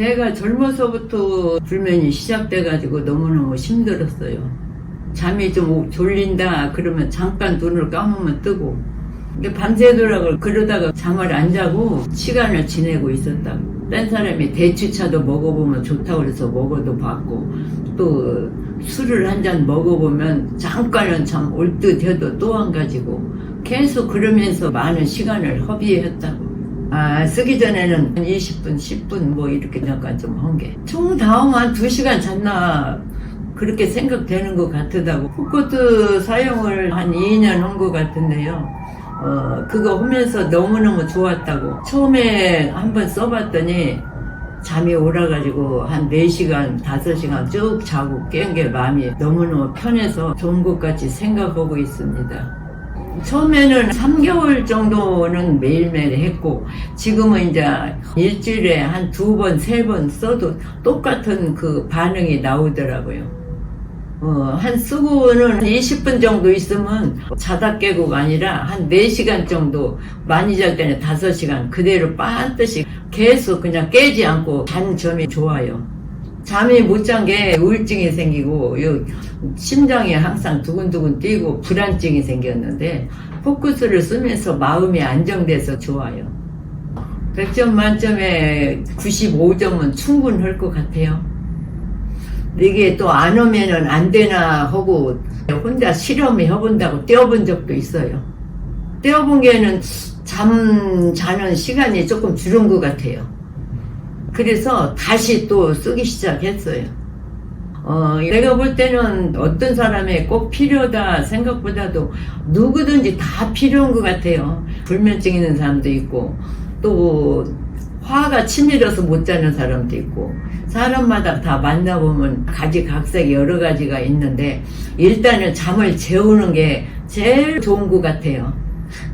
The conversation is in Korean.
제가 젊어서부터 불면이 시작돼가지고 너무너무 힘들었어요. 잠이 좀 졸린다 그러면 잠깐 눈을 감으면 뜨고 근데 밤새도록을 그러다가 잠을 안 자고 시간을 지내고 있었다고. 딴 사람이 대추차도 먹어보면 좋다고 그래서 먹어도 봤고 또 술을 한 잔 먹어보면 잠깐은 참올듯 해도 또 안 가지고 계속 그러면서 많은 시간을 허비했다고. 아, 쓰기 전에는 한 20분, 10분 뭐 이렇게 잠깐 좀 한 게. 총 다음 한 2시간 잤나 그렇게 생각되는 것 같다고. 푸코트 사용을 한 2년 한 것 같은데요. 어, 그거 하면서 너무너무 좋았다고. 처음에 한번 써봤더니 잠이 오라가지고 한 4시간, 5시간 쭉 자고 깬 게 마음이 너무너무 편해서 좋은 것 같이 생각하고 있습니다. 처음에는 3개월 정도는 매일매일 했고, 지금은 이제 일주일에 한 두 번, 세 번 써도 똑같은 그 반응이 나오더라고요. 어, 한 쓰고는 20분 정도 있으면 자다 깨고가 아니라 한 4시간 정도, 많이 잘 때는 5시간 그대로 반드시 계속 그냥 깨지 않고 잔 점이 좋아요. 잠이 못 잔 게 우울증이 생기고 요 심장이 항상 두근두근 뛰고 불안증이 생겼는데 포커스를 쓰면서 마음이 안정돼서 좋아요. 100점 만점에 95점은 충분할 것 같아요. 이게 또 안 오면은 안 되나 하고 혼자 실험해 해본다고 떼어본 적도 있어요. 떼어본 게는 잠 자는 시간이 조금 줄은 것 같아요. 그래서 다시 또 쓰기 시작했어요. 어, 내가 볼 때는 어떤 사람이 꼭 필요하다 생각보다도 누구든지 다 필요한 것 같아요. 불면증 있는 사람도 있고, 또 화가 치밀어서 못 자는 사람도 있고, 사람마다 다 만나보면 가지각색이 여러 가지가 있는데, 일단은 잠을 재우는 게 제일 좋은 것 같아요.